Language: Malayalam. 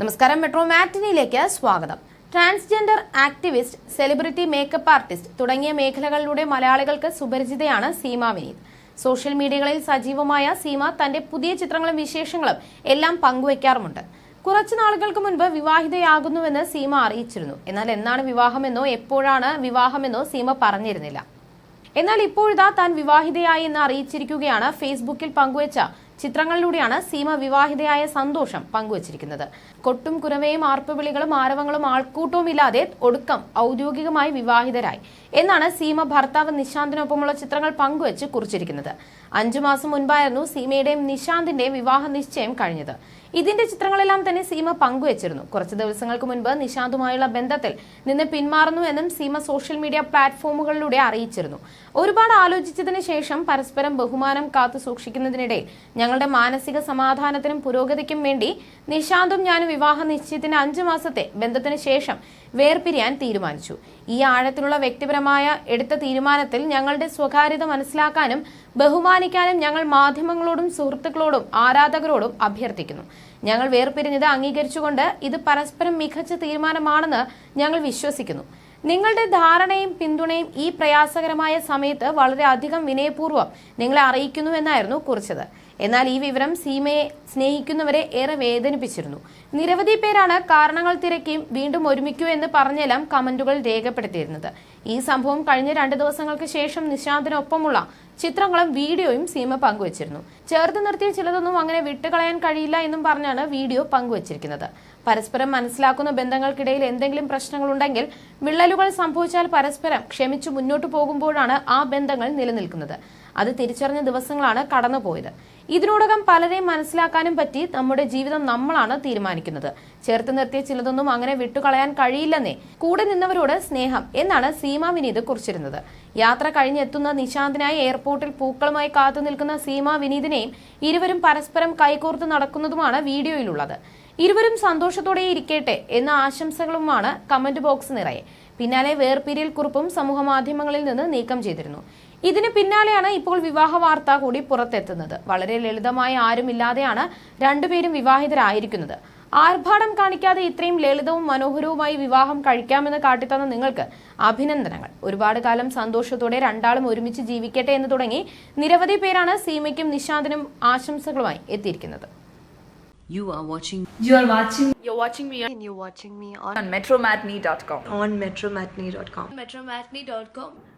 നമസ്കാരം മെട്രോ മാറ്റിനിയിലേക്ക് സ്വാഗതം. Transgender activist celebrity makeup artist തുടങ്ങിയ മേഖലകളിലൂടെ മലയാളികൾക്ക് സുപരിചിതയാണ് സീമ വിനീത്. സോഷ്യൽ മീഡിയകളിൽ സജീവമായ സീമ തന്റെ പുതിയ ചിത്രങ്ങളും വിശേഷങ്ങളും എല്ലാം പങ്കുവയ്ക്കാറുമുണ്ട് കുറച്ചു നാളുകൾക്ക് മുൻപ് വിവാഹിതയാകുന്നുവെന്ന് സീമ അറിയിച്ചിരുന്നു. എന്നാൽ എന്നാണ് വിവാഹമെന്നോ എപ്പോഴാണ് വിവാഹമെന്നോ സീമ പറഞ്ഞിരുന്നില്ല. എന്നാൽ ഇപ്പോഴിതാ താൻ വിവാഹിതയായി എന്ന് അറിയിച്ചിരിക്കുകയാണ് ഫേസ്ബുക്കിൽ പങ്കുവച്ച ചിത്രങ്ങളിലൂടെയാണ് സീമ വിവാഹിതയായ സന്തോഷം പങ്കുവച്ചിരിക്കുന്നത്. കൊട്ടും കുരവയും ആർപ്പുവിളികളും ആരവങ്ങളും ആൾക്കൂട്ടവും ഇല്ലാതെ ഒടുക്കം ഔദ്യോഗികമായി വിവാഹിതരായി. എന്നാണ് സീമ ഭർത്താവ് നിശാന്തിനൊപ്പമുള്ള ചിത്രങ്ങൾ പങ്കുവച്ച് കുറിച്ചിരിക്കുന്നത്. അഞ്ചു മാസം മുൻപായിരുന്നു സീമയുടെയും നിശാന്തിന്റെയും വിവാഹ നിശ്ചയം കഴിഞ്ഞത്. ഇതിന്റെ ചിത്രങ്ങളെല്ലാം തന്നെ സീമ പങ്കുവച്ചിരുന്നു. കുറച്ച് ദിവസങ്ങൾക്ക് മുൻപ് നിശാന്തുമായുള്ള ബന്ധത്തിൽ നിന്ന് പിന്മാറുന്നു എന്നും സീമ സോഷ്യൽ മീഡിയ പ്ലാറ്റ്ഫോമുകളിലൂടെ അറിയിച്ചിരുന്നു. ഒരുപാട് ആലോചിച്ചതിന് ശേഷം പരസ്പരം ബഹുമാനം കാത്തു സൂക്ഷിക്കുന്നതിനിടയിൽ ഞങ്ങളുടെ മാനസിക സമാധാനത്തിനും പുരോഗതിക്കും വേണ്ടി നിശാന്തും ഞാനും വിവാഹ നിശ്ചയത്തിന് അഞ്ചു മാസത്തെ ബന്ധത്തിന് ശേഷം വേർപിരിയാൻ തീരുമാനിച്ചു. ഈ ആഴത്തിലുള്ള വ്യക്തിപരമായ എടുത്ത തീരുമാനത്തിൽ ഞങ്ങളുടെ സ്വകാര്യത മനസ്സിലാക്കാനും ബഹുമാനിക്കാനും ഞങ്ങൾ മാധ്യമങ്ങളോടും സുഹൃത്തുക്കളോടും ആരാധകരോടും അഭ്യർത്ഥിക്കുന്നു. ഞങ്ങൾ വേർപിരിഞ്ഞത് അംഗീകരിച്ചുകൊണ്ട് ഇത് പരസ്പരം മികച്ച തീരുമാനമാണെന്ന് ഞങ്ങൾ വിശ്വസിക്കുന്നു. നിങ്ങളുടെ ധാരണയും പിന്തുണയും ഈ പ്രയാസകരമായ സമയത്ത് വളരെ അധികം വിനയപൂർവം നിങ്ങളെ അറിയിക്കുന്നു എന്നായിരുന്നു കുറിച്ചത്. എന്നാൽ ഈ വിവരം സീമയെ സ്നേഹിക്കുന്നവരെ ഏറെ വേദനിപ്പിച്ചിരുന്നു. നിരവധി പേരാണ് കാരണങ്ങൾ തിരക്കിയും വീണ്ടും ഒരുമിക്കൂ എന്ന് പറഞ്ഞെല്ലാം കമന്റുകൾ രേഖപ്പെടുത്തിയിരുന്നത്. ഈ സംഭവം കഴിഞ്ഞ രണ്ട് ദിവസങ്ങൾക്ക് ശേഷം നിശാന്തിനൊപ്പമുള്ള ചിത്രങ്ങളും വീഡിയോയും സീമ പങ്കുവച്ചിരുന്നു. ചേർത്ത് നിർത്തിയ ചിലതൊന്നും അങ്ങനെ വിട്ടുകളയാൻ കഴിയില്ല എന്നും പറഞ്ഞാണ് വീഡിയോ പങ്കുവച്ചിരിക്കുന്നത്. പരസ്പരം മനസ്സിലാക്കുന്ന ബന്ധങ്ങൾക്കിടയിൽ എന്തെങ്കിലും പ്രശ്നങ്ങളുണ്ടെങ്കിൽ വിള്ളലുകൾ സംഭവിച്ചാൽ പരസ്പരം ക്ഷമിച്ചു മുന്നോട്ട് പോകുമ്പോഴാണ് ആ ബന്ധങ്ങൾ നിലനിൽക്കുന്നത്. അത് തിരിച്ചറിഞ്ഞ ദിവസങ്ങളാണ് കടന്നുപോയത്. ഇതിനോടകം പലരെയും മനസ്സിലാക്കാനും പറ്റി നമ്മുടെ ജീവിതം നമ്മളാണ് തീരുമാനിക്കുന്നത്. ചേർത്ത് നിർത്തിയ ചിലതൊന്നും അങ്ങനെ വിട്ടുകളയാൻ കഴിയില്ലെന്നേ കൂടെ നിന്നവരോട് സ്നേഹം എന്നാണ് സീമ വിനീത് കുറിച്ചിരുന്നത്. യാത്ര കഴിഞ്ഞെത്തുന്ന നിശാന്തിനായി എയർപോർട്ടിൽ പൂക്കളുമായി കാത്തു നിൽക്കുന്ന സീമ വിനീതിനെയും ഇരുവരും പരസ്പരം കൈകോർത്ത് നടക്കുന്നതുമാണ് വീഡിയോയിലുള്ളത്. ഇരുവരും സന്തോഷത്തോടെ ഇരിക്കട്ടെ എന്ന ആശംസകളുമാണ് കമന്റ് ബോക്സ് നിറയെ. പിന്നാലെ വേർപിരിയൽ കുറിപ്പും സമൂഹ മാധ്യമങ്ങളിൽ നിന്ന് നീക്കം ചെയ്തിരുന്നു. ഇതിന് പിന്നാലെയാണ് ഇപ്പോൾ വിവാഹ വാർത്ത കൂടി പുറത്തെത്തുന്നത്. വളരെ ലളിതമായ ആരുമില്ലാതെയാണ് രണ്ടുപേരും വിവാഹിതരായിരിക്കുന്നത്. ആർഭാടം കാണിക്കാതെ ഇത്രയും ലളിതവും മനോഹരവുമായി വിവാഹം കഴിക്കാമെന്ന് കാട്ടിത്തന്ന നിങ്ങൾക്ക് അഭിനന്ദനങ്ങൾ. ഒരുപാട് കാലം സന്തോഷത്തോടെ രണ്ടാളും ഒരുമിച്ച് ജീവിക്കട്ടെ എന്ന് തുടങ്ങി നിരവധി പേരാണ് സീമയ്ക്കും നിശാന്തിനും ആശംസകളുമായി എത്തിയിരിക്കുന്നത്. You are watching You are watching You're watching me. And you're watching me on, on metromatney.com. on metromatney.com. metromatney.com